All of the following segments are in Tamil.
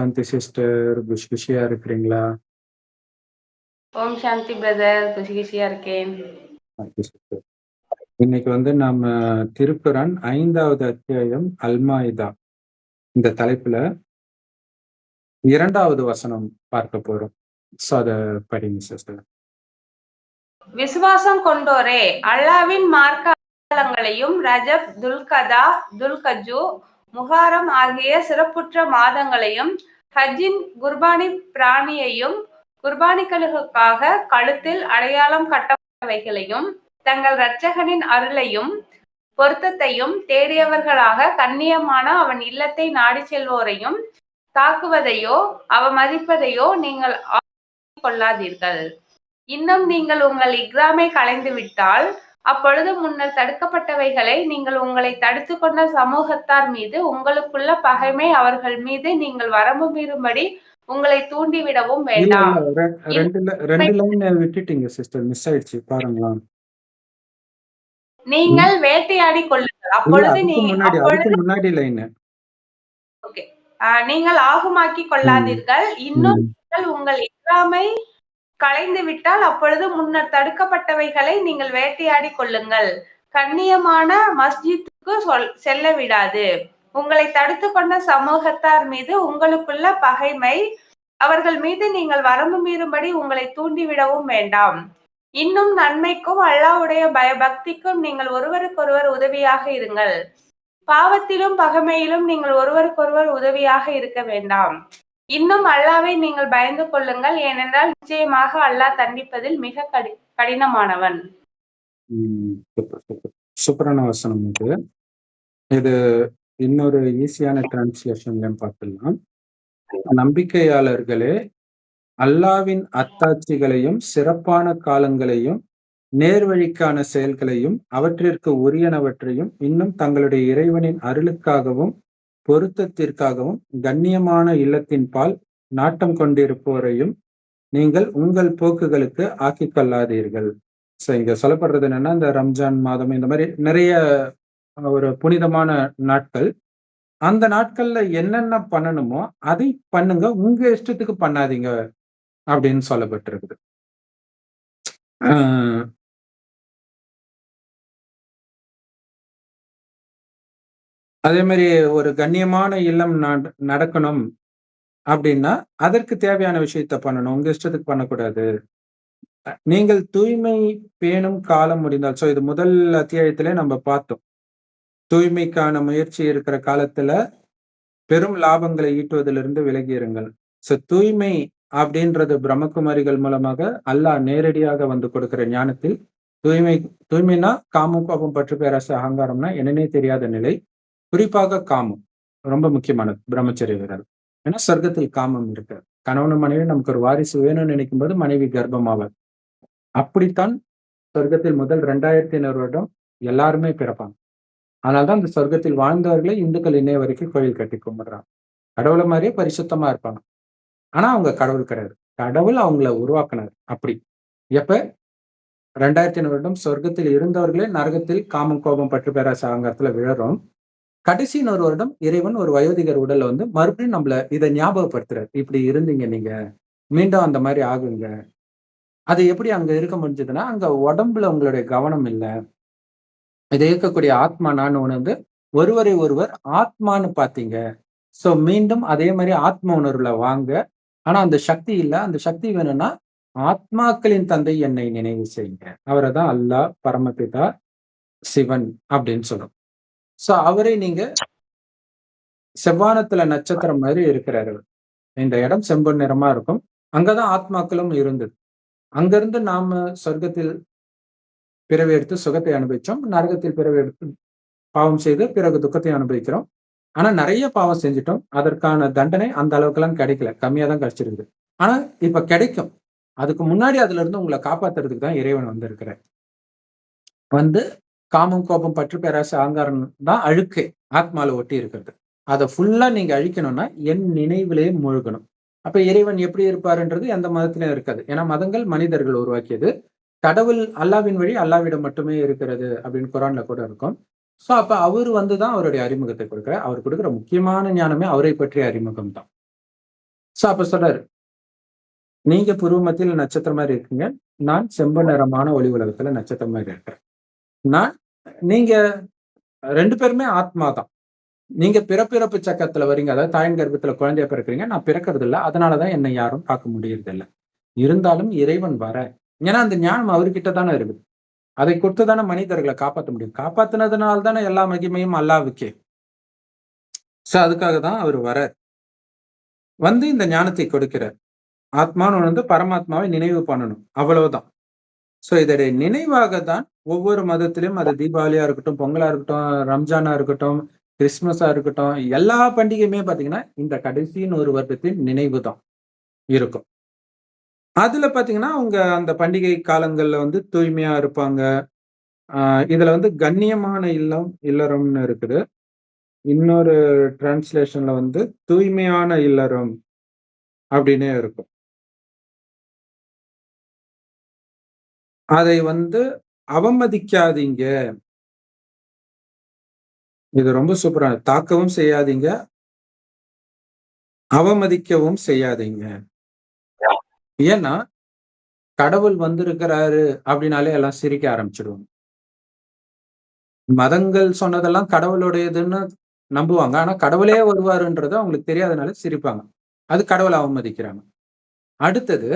சாந்தி சிஸ்டர் குஷ் குஷியா இருக்கிறீங்களா? ஓம் சாந்தி பிரதர் குஷி குஷியா இருக்கேன் இன்னைக்கு வந்து நம்ம திருக்குறான் ஐந்தாவது அத்தியாயம் அல்மாயிதா. இந்த தலைப்புல இரண்டாவது வசனம் பார்க்க போறோம். ஸோ அதை படிங்க சிஸ்டர் விசுவாசம் கொண்டோரே அல்லாவின் மார்க்காலங்களையும் ரஜப் துல்கதா துல்கஜு முகாரம் ஆகிய சிறப்புற்ற மாதங்களையும் ஹஜ்ஜின் குர்பானி பிராணியையும் குர்பானிகளுக்காக கழுத்தில் அடையாளம் கட்டவைகளையும் தங்கள் இரட்சகனின் அருளையும் பொருத்தத்தையும் தேடியவர்களாக கண்ணியமான அவன் இல்லத்தை நாடி செல்வோரையும் தாக்குவதையோ அவமதிப்பதையோ நீங்கள் கொள்ளாதீர்கள். இன்னும் நீங்கள் உங்கள் இக்ராமை கலைந்து விட்டால் அப்பொழுது முன்னர் தடுக்கப்பட்டவைகளை நீங்கள் உங்களை தடுத்து கொண்ட சமூகத்தார் மீது உங்களுக்குள்ள பகைமை அவர்கள் மீது நீங்கள் வரம்பு மீறும்படி உங்களை தூண்டிவிடவும் வேண்டாம். நீங்கள் வேட்டையாடி கொள்ளுங்கள். அப்பொழுது அதுக்கு நீ முன்னாடி அப்பொழுது அதுக்கு முன்னாடி லைன் ஆஹ், நீங்கள் ஆகுமாக்கி கொள்ளாதீர்கள். இன்னும் நீங்கள் உங்கள் இஸ்லாமை களைந்து விட்டால் அப்பொழுது முன்னர் தடுக்கப்பட்டவைகளை நீங்கள் வேட்டையாடி கொள்ளுங்கள். கண்ணியமான மஸ்ஜித்துக்கு சொல் செல்ல விடாது. உங்களை தடுத்து கொண்ட சமூகத்தார் மீது உங்களுக்குள்ள பகைமை அவர்கள் மீது நீங்கள் வரம்பு மீறும்படி உங்களை தூண்டிவிடவும் வேண்டாம். இன்னும் நன்மைக்கும் அல்லாவுடைய பயபக்திக்கும் நீங்கள் ஒருவருக்கொருவர் உதவியாக இருங்கள். பாவத்திலும் பகைமையிலும் நீங்கள் ஒருவருக்கொருவர் உதவியாக இருக்க வேண்டாம். இன்னும் அல்லாவை நீங்கள் பயந்து கொள்ளுங்கள் ஏனென்றால் நிச்சயமாக அல்லாஹ் தண்டிப்பதில் மிக கடி கடினமானவன். ம், சூப்பரான வசனம் இது. இது இன்னொரு ஈஸியான டிரான்ஸ்லேஷன்லயும் பார்த்துடலாம். நம்பிக்கையாளர்களே அல்லாவின் அத்தாட்சிகளையும் சிறப்பான காலங்களையும் நேர்வழிக்கான செயல்களையும் அவற்றிற்கு உரியனவற்றையும் இன்னும் தங்களுடைய இறைவனின் அருளுக்காகவும் பொருத்தத்திற்காகவும் கண்ணியமான இல்லத்தின் பால் நாட்டம் கொண்டிருப்போரையும் நீங்கள் உங்கள் போக்குகளுக்கு ஆக்கிக்கொள்ளாதீர்கள் ஸோ இங்க சொல்லப்படுறது என்னன்னா இந்த ரம்ஜான் மாதம் இந்த மாதிரி நிறைய ஒரு புனிதமான நாட்கள். அந்த நாட்கள்ல என்னென்ன பண்ணணுமோ அதை பண்ணுங்க. உங்க இஷ்டத்துக்கு பண்ணாதீங்க அப்படின்னு சொல்லப்பட்டிருக்குது. அதே மாதிரி ஒரு கண்ணியமான இல்லம் நட- நடக்கணும் அப்படின்னா அதற்கு தேவையான விஷயத்த பண்ணணும். உங்க இஷ்டத்துக்கு பண்ணக்கூடாது. நீங்கள் தூய்மை பேணும் காலம் முடிந்தால் சோ இது முதல் அத்தியாயத்திலே நம்ம பார்த்தோம். தூய்மைக்கான முயற்சி இருக்கிற காலத்துல பெரும் லாபங்களை ஈட்டுவதிலிருந்து விலகி இருங்கள் சோ தூய்மை அப்படின்றது பிரம்மகுமாரிகள் மூலமாக அல்லாஹ் நேரடியாக வந்து கொடுக்கிற ஞானத்தில் தூய்மை தூய்மைனா காமம் கோபம் பற்று பேராசை அகங்காரம்னா என்னன்னே தெரியாத நிலை. குறிப்பாக காமம். ரொம்ப முக்கியமானது. பிரம்மச்சரிய வீரர். ஏன்னா சொர்க்கத்தில் காமம் இருக்கு. கணவன் மனைவி நமக்கு ஒரு வாரிசு வேணும்னு நினைக்கும் போது மனைவி கர்ப்பமாவார். அப்படித்தான் சொர்க்கத்தில் முதல் ரெண்டாயிரத்தி ஐநூறு வருடம் எல்லாருமே பிறப்பாங்க. அதனால்தான் இந்த சொர்க்கத்தில் வாழ்ந்தவர்களே இந்துக்கள் இன்னைய வரைக்கும் கோயில் கட்டி கும்பிடுறாங்க. கடவுளை மாதிரியே பரிசுத்தமா இருப்பாங்க. ஆனா அவங்க கடவுள் கிடையாது. கடவுள் அவங்கள உருவாக்குனார். அப்படி. எப்ப? ரெண்டாயிரத்தி ஐநூறு வருடம் சொர்க்கத்தில் இருந்தவர்களே நரகத்தில் காமம் கோபம் பற்று பேராசை அகங்காரத்துல விழறோம். கடைசி இன்னொரு வருடம் இறைவன் ஒரு வயோதிகர் உடல்ல வந்து மறுபடியும் நம்மள இதை ஞாபகப்படுத்துறாரு. இப்படி இருந்தீங்க நீங்க. மீண்டும் அந்த மாதிரி ஆகுங்க. அது எப்படி அங்க இருக்க முடிஞ்சதுன்னா அங்க உடம்புல உங்களுடைய கவனம் இல்லை. இதை இயக்கக்கூடிய ஆத்மா நான் உணர்ந்து ஒருவரை ஒருவர் ஆத்மான்னு பார்த்தீங்க. சோ மீண்டும் அதே மாதிரி ஆத்ம உணர்வுல வாங்க. ஆனா அந்த சக்தி இல்லை. அந்த சக்தி வேணும்னா ஆத்மாக்களின் தந்தை என்னை நினைவு செய்யுங்க. அவரை தான் அல்லாஹ் பரமபிதா சிவன் அப்படின்னு சொல்லும் சோ அவரை நீங்க செவ்வானத்துல நட்சத்திரம் மாதிரி இருக்கிறார்கள். இந்த இடம் செம்பன் நிறமா இருக்கும். அங்கதான் ஆத்மாக்களும் இருந்தது. அங்கிருந்து நாம சொர்க்கத்தில் பிறவி எடுத்து சுகத்தை அனுபவிச்சோம். நரகத்தில் பிறவி எடுத்து பாவம் செய்து பிறகு துக்கத்தை அனுபவிக்கிறோம். ஆனா நிறைய பாவம் செஞ்சுட்டோம். அதற்கான தண்டனை அந்த அளவுக்குலாம் கிடைக்கல. கம்மியா தான் கிடைச்சிருக்குது. ஆனா இப்ப கிடைக்கும். அதுக்கு முன்னாடி அதுல இருந்து உங்களை காப்பாத்துறதுக்கு தான் இறைவன் வந்திருக்கிறார். வந்து காமம் கோபம் பற்று பேராசை அகங்காரம் தான் அழுக்கு ஆத்மாவில் ஒட்டி இருக்கிறது அதை ஃபுல்லாக நீங்கள் அழிக்கணும்னா என் நினைவிலேயே மூழ்கணும் அப்போ இறைவன் எப்படி இருப்பாருன்றது எந்த மதத்திலையும் இருக்காது ஏன்னா மதங்கள் மனிதர்கள் உருவாக்கியது கடவுள் அல்லாவின் வழி அல்லாவிடம் மட்டுமே இருக்கிறது அப்படின்னு குரான்ல கூட இருக்கும் ஸோ அப்போ அவர் வந்து தான் அவருடைய அறிமுகத்தை கொடுக்குறார் அவர் கொடுக்குற முக்கியமான ஞானமே அவரை பற்றிய அறிமுகம் தான் ஸோ அப்போ சொல்றாரு. நீங்க புருவ நட்சத்திரம் மாதிரி இருக்கீங்க. நான் செம்பு நிறமான ஒளி உலகத்துல நட்சத்திரம் மாதிரி இருக்கிறேன். நான் நீங்க ரெண்டு பேருமே ஆத்மா தான். நீங்க பிறப்பிறப்பு சக்கரத்துல வரீங்க. அதாவது தாயின் கர்ப்பத்துல குழந்தைய பிறக்கிறீங்க. நான் பிறக்கிறது இல்லை அதனாலதான் என்னை யாரும் பார்க்க முடியறதில்ல. இருந்தாலும் இறைவன் வர ஏன்னா அந்த ஞானம் அவர்கிட்ட தானே இருக்குது. அதை கொடுத்து தானே மனிதர்களை காப்பாற்ற முடியும். காப்பாத்துனதுனால தானே எல்லா மகிமையும் அல்லாவுக்கே ஸோ அதுக்காக தான் அவர் வரார். வந்து இந்த ஞானத்தை கொடுக்கிறார். ஆத்மான்னு வந்து பரமாத்மாவை நினைவு பண்ணணும். அவ்வளவுதான். ஸோ இதோடைய நினைவாக தான் ஒவ்வொரு மதத்திலும் அது தீபாவளியா இருக்கட்டும், பொங்கலா இருக்கட்டும், ரம்ஜானா இருக்கட்டும், கிறிஸ்மஸா இருக்கட்டும், எல்லா பண்டிகையுமே பார்த்தீங்கன்னா, இந்த கடைசி 100 வருடத்தின் நினைவு தான் இருக்கும். அதுல பார்த்தீங்கன்னா, அவங்க அந்த பண்டிகை காலங்கள்ல வந்து தூய்மையா இருப்பாங்க. ஆ இதுல வந்து கண்ணியமான இல்லம், இல்லறம்னு இருக்குது. இன்னொரு டிரான்ஸ்லேஷன்ல வந்து தூய்மையான இல்லறம் அப்படின்னே இருக்கும். அதை வந்து அவமதிக்காதீங்க. இது ரொம்ப சூப்பரா தாக்கவும் செய்யாதீங்க. அவமதிக்கவும் செய்யாதீங்க. ஏன்னா, கடவுள் வந்திருக்கிறாரு அப்படின்னாலே எல்லாம் சிரிக்க ஆரம்பிச்சுடுவாங்க. மதங்கள் சொன்னதெல்லாம் கடவுளுடையதுன்னு நம்புவாங்க. ஆனா கடவுளே வருவாருன்றது அவங்களுக்கு தெரியாதனால சிரிப்பாங்க. அது கடவுளை அவமதிக்கிறாங்க. அடுத்தது,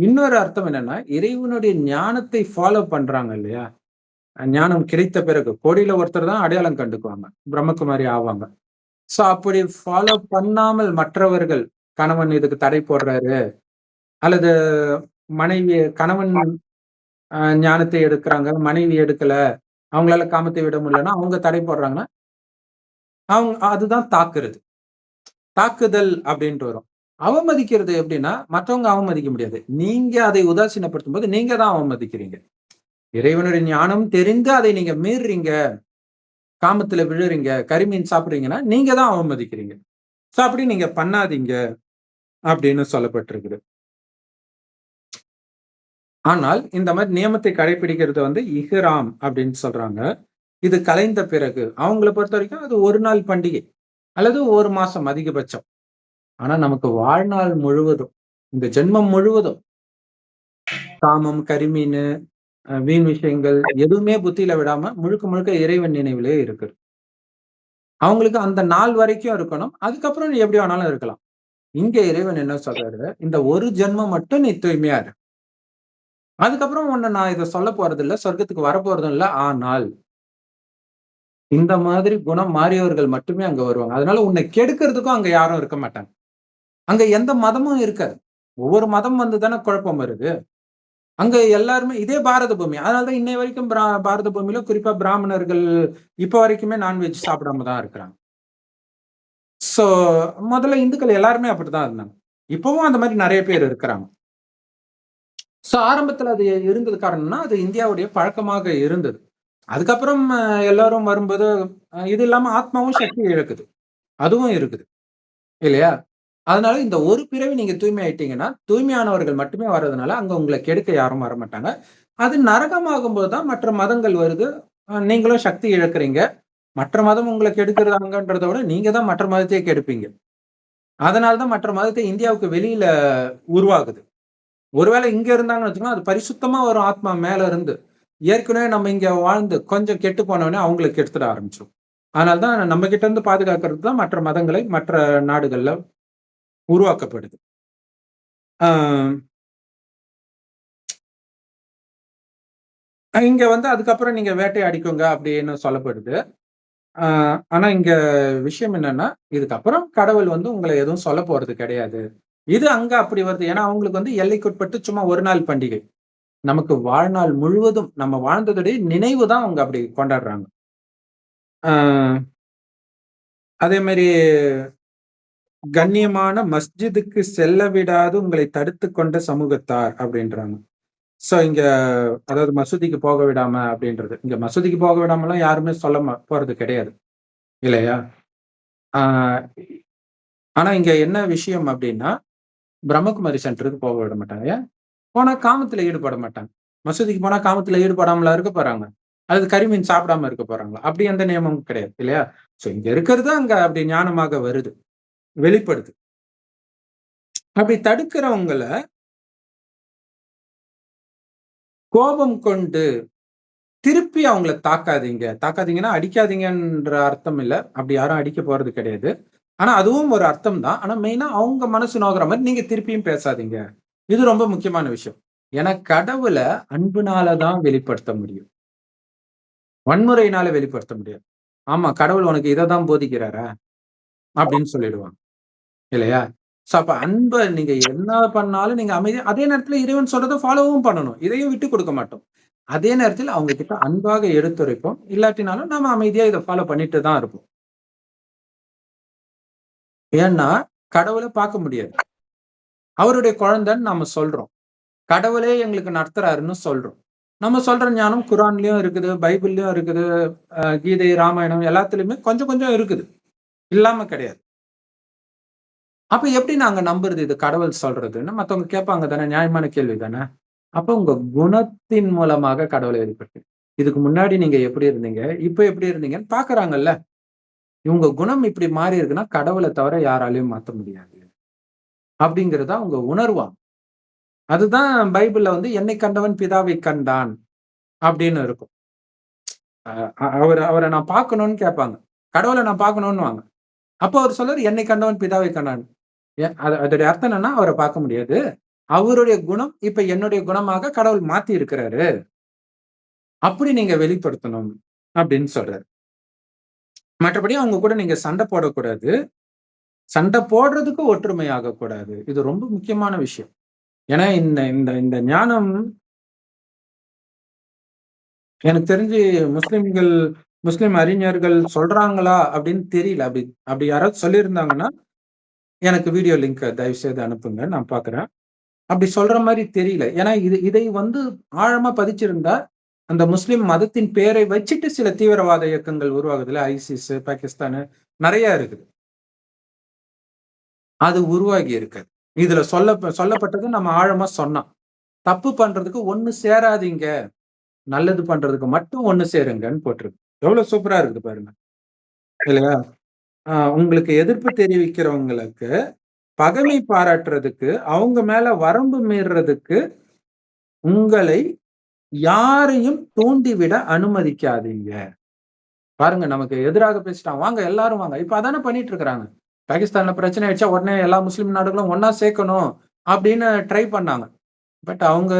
இன்னொரு அர்த்தம் என்னன்னா, இறைவனுடைய ஞானத்தை ஃபாலோ பண்றாங்க இல்லையா? ஞானம் கிடைத்த பிறகு கோடியில ஒருத்தர் தான் அடையாளம் கண்டுக்குவாங்க. பிரம்மகுமாரி ஆவாங்க. ஸோ அப்படி ஃபாலோ பண்ணாமல் மற்றவர்கள் கணவன் இதுக்கு தடை போடுறாரு. அல்லது மனைவி கணவன் ஞானத்தை எடுக்கிறாங்க மனைவி எடுக்கல. அவங்களால காமத்தை விட முடியலன்னா, அவங்க தடை போடுறாங்கன்னா அவங்க அதுதான் தாக்குறது. தாக்குதல் அப்படின்ட்டு வரும். அவமதிக்கிறது எப்படின்னா, மற்றவங்க அவமதிக்க முடியாது. நீங்க அதை உதாசீனப்படுத்தும் போது நீங்க தான் அவமதிக்கிறீங்க. இறைவனுடைய ஞானம் தெரிந்து அதை நீங்க மீறுறீங்க. காமத்துல விழுறீங்க. கரிமீன் சாப்பிட்றீங்கன்னா நீங்க தான் அவமதிக்கிறீங்க. ஸோ அப்படி நீங்க பண்ணாதீங்க. அப்படின்னு சொல்லப்பட்டிருக்குது. ஆனால் இந்த மாதிரி நியமத்தை கடைப்பிடிக்கிறது வந்து இஹ்ராம் அப்படின்னு சொல்றாங்க. இது கலைந்த பிறகு அவங்கள பொறுத்த வரைக்கும் அது ஒரு நாள் பண்டிகை. அல்லது ஒரு மாசம் அதிகபட்சம். ஆனா நமக்கு வாழ்நாள் முழுவதும், இந்த ஜென்மம் முழுவதும் காமம், கரிமீன் வீண் விஷயங்கள் எதுவுமே புத்தியில விடாம முழுக்க முழுக்க இறைவன் நினைவிலே இருக்குது. அவங்களுக்கு அந்த நாள் வரைக்கும் இருக்கணும். அதுக்கப்புறம் நீ எப்படி வேணாலும் இருக்கலாம். இங்க இறைவன் என்ன சொல்றாரு, இந்த ஒரு ஜென்மம் மட்டும் நீ தூய்மையா இரு. அதுக்கப்புறம் உன்னை நான் இதை சொல்ல போறது இல்லை சொர்க்கத்துக்கு வரப்போறதும் இல்ல. ஆனால் இந்த மாதிரி குணம் மாறியவர்கள் மட்டுமே அங்க வருவாங்க. அதனால உன்னை கெடுக்கிறதுக்கும் அங்க யாரும் இருக்க மாட்டாங்க. அங்க எந்த மதமும் இருக்காது. ஒவ்வொரு மதம் வந்து தானே குழப்பம் வருது. அங்க எல்லாருமே இதே பாரத பூமி. அதனாலதான் இன்னை வரைக்கும் பிரா பாரத பூமியில குறிப்பா பிராமணர்கள் இப்ப வரைக்குமே நான்வெஜ் சாப்பிடாம தான் இருக்கிறாங்க. ஸோ முதல்ல இந்துக்கள் எல்லாருமே அப்படித்தான் இருந்தாங்க. இப்பவும் அந்த மாதிரி நிறைய பேர் இருக்கிறாங்க. ஸோ ஆரம்பத்துல அது இருந்தது காரணம்னா, அது இந்தியாவுடைய பழக்கமாக இருந்தது. அதுக்கப்புறம் எல்லாரும் வரும்போது இது இல்லாம ஆத்மாவும் சக்தி இழக்குது. அதுவும் இருக்குது. இல்லையா? அதனால இந்த ஒரு பிறவி நீங்க தூய்மை ஆயிட்டீங்கன்னா, தூய்மையானவர்கள் மட்டுமே வர்றதுனால, அங்க உங்களை கெடுக்க யாரும் வரமாட்டாங்க. அது நரகமாகும்போது தான் மற்ற மதங்கள் வருது. நீங்களும் சக்தி இழக்கிறீங்க. மற்ற மதம் உங்களை கெடுக்கிறதாங்கன்றத விட, நீங்க தான் மற்ற மதத்தையே கெடுப்பீங்க. அதனால தான் மற்ற மதத்தை இந்தியாவுக்கு வெளியில உருவாகுது. ஒருவேளை இங்க இருந்தாங்கன்னு வச்சுக்கோங்க, அது பரிசுத்தமா வரும் ஆத்மா மேல இருந்து. ஏற்கனவே நம்ம இங்க வாழ்ந்து கொஞ்சம் கெட்டு போனோடனே அவங்களை கெடுத்துட ஆரம்பிச்சோம் அதனால தான் நம்ம கிட்ட இருந்து பாதுகாக்கிறது தான் மற்ற மதங்களை மற்ற நாடுகள்ல உருவாக்கப்படுது. இங்க வந்து அதுக்கப்புறம் நீங்க வேட்டையாடிக்கோங்க அப்படின்னு சொல்லப்படுது. ஆனா இங்க விஷயம் என்னன்னா, இதுக்கப்புறம் கடவுள் வந்து உங்களை எதுவும் சொல்ல போறது கிடையாது. இது அங்க அப்படி வருது. ஏன்னா அவங்களுக்கு வந்து எல்லைக்குட்பட்டு சும்மா ஒரு நாள் பண்டிகை. நமக்கு வாழ்நாள் முழுவதும் நம்ம வாழ்ந்ததுடைய நினைவு தான் அவங்க அப்படி கொண்டாடுறாங்க. அதே மாதிரி கண்ணியமான மஸ்ஜிதுக்கு செல்ல விடாது உங்களை தடுத்துக் கொண்ட சமூகத்தார் அப்படின்றாங்க. ஸோ இங்க அதாவது மசூதிக்கு போக விடாம அப்படின்றது. இங்க மசூதிக்கு போக விடாமலாம் யாருமே சொல்ல போறது கிடையாது. இல்லையா? ஆனா இங்க என்ன விஷயம் அப்படின்னா, பிரம்மகுமாரி சென்டருக்கு போக விட மாட்டாங்க. ஏன்? போனா காமத்துல ஈடுபட மாட்டாங்க. மசூதிக்கு போனா காமத்துல ஈடுபடாமலா இருக்க போறாங்க? அல்லது கரிமீன் சாப்பிடாம இருக்க போறாங்களா? அப்படி எந்த நியமமும் கிடையாது. இல்லையா? ஸோ இங்க இருக்கிறது அங்க அப்படி ஞானமாக வருது. வெளிப்படுது. அப்படி தடுக்கிறவங்கள கோபம் கொண்டு திருப்பி அவங்கள தாக்காதீங்க. தாக்காதீங்கன்னா, அடிக்காதீங்கன்ற அர்த்தம் இல்ல. அப்படி யாரும் அடிக்க போறது கிடையாது. ஆனா, அதுவும் ஒரு அர்த்தம் தான். ஆனா, மெயினா அவங்க மனசு நோக்கிற மாதிரி நீங்க திருப்பியும் பேசாதீங்க. இது ரொம்ப முக்கியமான விஷயம். ஏன்னா, கடவுள அன்புனால தான் வெளிப்படுத்த முடியும். வன்முறையினால வெளிப்படுத்த முடியாது. ஆமா, கடவுள் உனக்கு இதை தான் போதிக்கிறாரா? அப்படின்னு சொல்லிடுவாங்க. இல்லையா? சோ, அப்போ அன்பை நீங்க என்ன பண்ணாலும் நீங்க அமைதி அதே நேரத்துல இறைவன் சொல்றதை ஃபாலோவும் பண்ணணும். இதையும் விட்டு கொடுக்க மாட்டோம். அதே நேரத்தில் அவங்க கிட்ட அன்பாக எடுத்துரைப்போம். இல்லாட்டினாலும் நாம அமைதியா இத ஃபாலோ பண்ணிட்டு தான் இருப்போம். ஏன்னா, கடவுளை பார்க்க முடியாது. அவருடைய குழந்தைன்னு நம்ம சொல்றோம். கடவுளே எங்களுக்கு நடத்துறாருன்னு சொல்றோம். நம்ம சொல்ற ஞானம் குரான்லயும் இருக்குது, பைபிள்லயும் இருக்குது, கீதை, ராமாயணம் எல்லாத்துலயுமே கொஞ்சம் கொஞ்சம் இருக்குது. இல்லாம கிடையாது. அப்ப எப்படி நாங்க நம்புறது இது கடவுள் சொல்றதுன்னு? மத்தவங்க கேட்பாங்க தானே! நியாயமான கேள்வி தானே! அப்ப உங்க குணத்தின் மூலமாக கடவுளை வெளிப்படுத்து. இதுக்கு முன்னாடி நீங்க எப்படி இருந்தீங்க? இப்ப எப்படி இருந்தீங்கன்னு பாக்குறாங்கல்ல இவங்க குணம் இப்படி மாறி இருக்குன்னா, கடவுளை தவிர யாராலையும் மாற்ற முடியாது. அப்படிங்கிறதா அவங்க உணர்வாங்க. அதுதான் பைபிள்ல வந்து என்னை கண்டவன் பிதாவை கண்டான் அப்படின்னு இருக்கும். அவரை அவரை நான் பார்க்கணும்னு கேட்பாங்க. கடவுளை நான் பார்க்கணும்னுவாங்க. அப்போ அவர் சொல்றாரு, என்னை கண்டவன் பிதாவை கண்டான். அதோட அதோடைய அர்த்தம் என்னன்னா, அவரை பார்க்க முடியாது. அவருடைய குணம் இப்ப என்னுடைய குணமாக கடவுள் மாத்தி இருக்கிறாரு. அப்படி நீங்க வெளிப்படுத்தணும் அப்படின்னு சொல்றாரு. மற்றபடி அவங்க கூட நீங்க சண்டை போடக்கூடாது. சண்டை போடுறதுக்கு ஒற்றுமை ஆகக்கூடாது. இது ரொம்ப முக்கியமான விஷயம். ஏன்னா இந்த இந்த இந்த ஞானம் எனக்கு தெரிஞ்சு முஸ்லிம்கள் முஸ்லிம் அறிஞர்கள் சொல்றாங்களா அப்படின்னு தெரியல. அப்படி அப்படி யாராவது சொல்லியிருந்தாங்கன்னா, எனக்கு வீடியோ லிங்க் தயவு செய்து அனுப்புங்க. நான் பார்க்குறேன். அப்படி சொல்ற மாதிரி தெரியல. ஏன்னா இது இதை வந்து ஆழமா பதிச்சிருந்தா, அந்த முஸ்லிம் மதத்தின் பேரை வச்சுட்டு சில தீவிரவாத இயக்கங்கள் உருவாகுதுல ஐசிஸ், பாகிஸ்தானு நிறைய இருக்குது. அது உருவாகி இருக்குது இதுல சொல்ல சொல்லப்பட்டது நம்ம ஆழமா சொன்னோம். தப்பு பண்றதுக்கு ஒண்ணு சேராதீங்க. நல்லது பண்றதுக்கு மட்டும் ஒண்ணு சேருங்கன்னு போட்டிருக்கு. எவ்வளவு சூப்பரா இருக்குது பாருங்க. இல்லையா? அ உங்களுக்கு எதிர்ப்பு தெரிவிக்கிறவங்களுக்கு பகைமை பாராட்டுறதுக்கு, அவங்க மேல வரம்பு மீறுறதுக்கு உங்களை யாரையும் தூண்டிவிட அனுமதிக்காதீங்க. பாருங்க நமக்கு எதிராக பேசிட்டான். வாங்க எல்லாரும் வாங்க. இப்ப அதானே பண்ணிட்டு இருக்கிறாங்க. பாகிஸ்தான்ல பிரச்சனை ஆயிடுச்சா, உடனே எல்லா முஸ்லிம் நாடுகளும் ஒண்ணா சேர்க்கணும் அப்படின்னு ட்ரை பண்ணாங்க. பட் அவங்க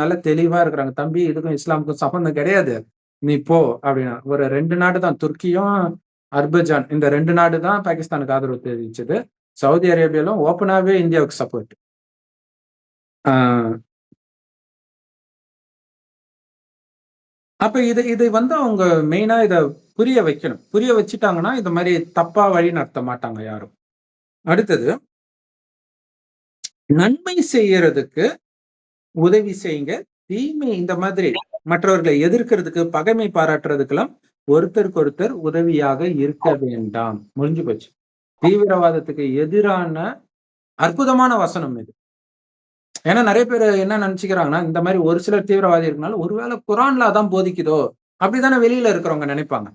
நல்ல தெளிவா இருக்கிறாங்க. தம்பி இதுக்கும் இஸ்லாமுக்கும் சம்மந்தம் கிடையாது. நீ போ அப்படின்னா. ஒரு 2 நாடு தான் துர்க்கியும், அர்பஜான் இந்த ரெண்டு நாடு தான் பாகிஸ்தானுக்கு ஆதரவு தெரிவிச்சது. சவுதி அரேபியாலும் ஓப்பனாகவே இந்தியாவுக்கு சப்போர்ட். அப்போ அப்ப இது வந்து அவங்க மெயினா இதை புரிய வைக்கணும். புரிய வச்சுட்டாங்கன்னா, இந்த மாதிரி தப்பா வழி நடத்த மாட்டாங்க யாரும். அடுத்தது நன்மை செய்யறதுக்கு உதவி செய்யுங்க. தீமை இந்த மாதிரி மற்றவர்களை எதிர்க்கிறதுக்கு, பகைமை பாராட்டுறதுக்கெல்லாம் ஒருத்தருக்கு ஒருத்தர் உதவியாக இருக்க வேண்டாம். முடிஞ்சு போச்சு. தீவிரவாதத்துக்கு எதிரான அற்புதமான வசனம் இது. ஏன்னா நிறைய பேர் என்ன நினைச்சுக்கிறாங்கன்னா இந்த மாதிரி ஒரு சிலர் தீவிரவாதி இருக்கனால, ஒருவேளை குரான்ல அதான் போதிக்குதோ! அப்படித்தானே வெளியில இருக்கிறவங்க நினைப்பாங்க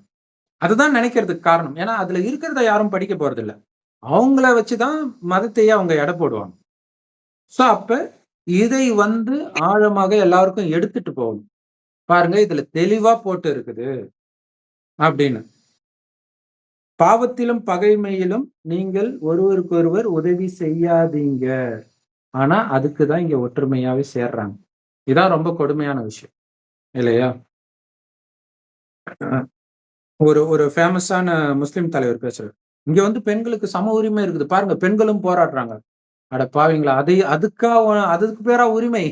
அதுதான் நினைக்கிறதுக்கு காரணம். ஏன்னா அதுல இருக்கிறத யாரும் படிக்க போறதில்ல. அவங்கள வச்சுதான் மதத்தையே அவங்க எடை போடுவாங்க. சோ அப்ப இதை வந்து ஆழமாக எல்லாருக்கும் எடுத்துட்டு போகணும். பாருங்க இதுல தெளிவா போட்டு இருக்குது. அப்படின்னு. பாவத்திலும், பகைமையிலும் நீங்கள் ஒருவருக்கொருவர் உதவி செய்யாதீங்க. ஆனா, அதுக்கு தான் இங்க ஒற்றுமையாவே சேர்றாங்க. இதான் ரொம்ப கொடுமையான விஷயம். இல்லையா? ஒரு ஒரு ஃபேமஸான முஸ்லிம் தலைவர் பேசுறாரு. இங்க வந்து பெண்களுக்கு சம உரிமை இருக்குது. பாருங்க பெண்களும் போராடுறாங்க. அட பாவிங்களா! அது அதுக்கா அதுக்கு பேரா உரிமை?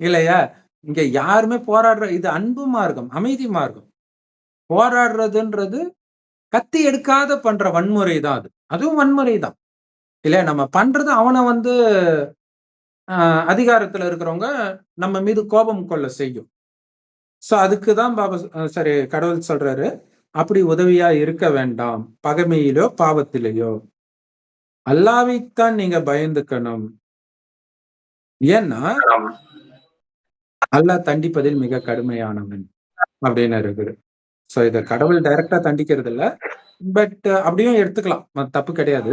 இல்லையா? இங்க யாருமே போராடுற இது அன்பு மார்க்கம், அமைதி மார்க்கம். போராடுறதுன்றது கத்தி எடுக்காத பண்ற வன்முறை தான் அது. அதுவும் வன்முறை தான். இல்லையா? நம்ம பண்றது அவன வந்து அதிகாரத்துல இருக்கிறவங்க நம்ம மீது கோபம் கொள்ள செய்யும். சோ அதுக்கு தான் பாபா சாரி கடவுள் சொல்றாரு. அப்படி உதவியா இருக்க வேண்டாம். பகைமையிலோ, பாவத்திலேயோ. அல்லாஹ்வைத்தான் நீங்க பயந்துக்கணும். ஏன்னா அல்லாஹ் தண்டிப்பதில் மிக கடுமையானவன். அப்படின்னு இருக்குது. சோ இத கடவுள் டைரக்ட்டா தண்டிக்கிறது இல்ல. பட் அப்படியும் எடுத்துக்கலாம். தப்பு கிடையாது.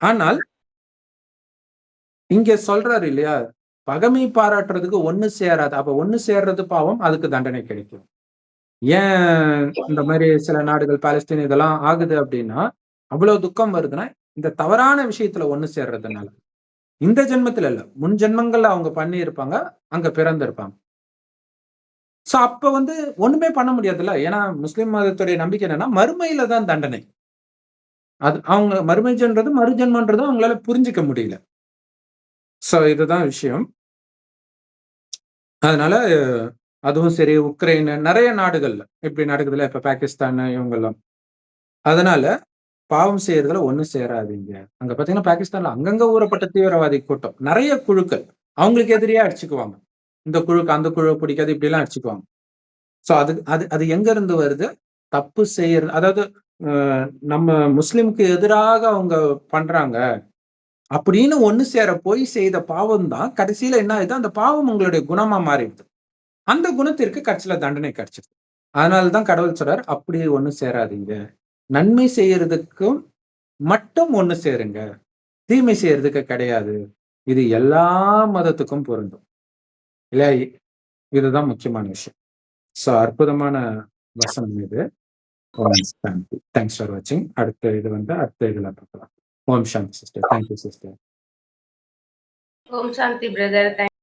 ஆனால் இங்க சொல்றாரு இல்லையா பகைமை பாராட்டுறதுக்கு ஒண்ணு சேராது அப்ப ஒண்ணு சேர்றது பாவம் அதுக்கு தண்டனை கிடைக்கும் ஏன் இந்த மாதிரி சில நாடுகள் பாலஸ்தீன் இதெல்லாம் ஆகுது அப்படின்னா அவ்வளவு துக்கம் வருதுன்னா இந்த தவறான விஷயத்துல ஒண்ணு சேர்றதுனால இந்த ஜென்மத்துல இல்ல முன் ஜென்மங்கள்ல அவங்க பண்ணி இருப்பாங்க அங்க பிறந்திருப்பாங்க ஸோ அப்போ வந்து ஒண்ணுமே பண்ண முடியாதுல்ல. ஏன்னா முஸ்லீம் மதத்துடைய நம்பிக்கை என்னன்னா மறுமையில தான் தண்டனை. அது அவங்க மறுமைஜன்றது மறுஜென்மன்றது அவங்களால புரிஞ்சுக்க முடியல. சோ இதுதான் விஷயம். அதனால அதுவும் சரி உக்ரைன் நிறைய நாடுகள்ல இப்படி நடக்குதுல்ல இப்ப பாகிஸ்தான் இவங்கெல்லாம். அதனால பாவம் செய்யறதுல ஒன்றும் சேராதீங்க. அங்க பாத்தீங்கன்னா பாகிஸ்தான்ல அங்கங்க ஊறப்பட்ட தீவிரவாதி கூட்டம் நிறைய குழுக்கள் அவங்களுக்கு எதிரியா அடிச்சுக்குவாங்க. இந்த குழுக்கு அந்த குழுவை பிடிக்காது இப்படிலாம் அடிச்சுக்குவாங்க. ஸோ அது அது அது எங்க இருந்து வருது? தப்பு செய்யறது அதாவது நம்ம முஸ்லிம்க்கு எதிராக அவங்க பண்றாங்க அப்படின்னு ஒன்று சேர போய் செய்த பாவம் தான் கடைசியில என்ன ஆயிடுது? அந்த பாவம் உங்களுடைய குணமா மாறிடுது. அந்த குணத்திற்கு கடைசியில தண்டனை கிடைச்சிருது. அதனாலதான் கடவுள் சொல்றார் அப்படி ஒன்று சேராதீங்க. நன்மை செய்யறதுக்கும் மட்டும் ஒன்று சேருங்க. தீமை செய்யறதுக்கு கிடையாது. இது எல்லா மதத்துக்கும் பொருந்தும். இல்லையா இதுதான் முக்கியமான விஷயம். சோ அற்புதமான வசனம் இது. ஓம் சாந்தி தேங்க்ஸ் ஃபார் வாட்சிங் அடுத்த இது வந்து அடுத்த இதுல பார்க்கலாம். ஓம் சாந்தி sister. Thank you sister. Om Shanti brother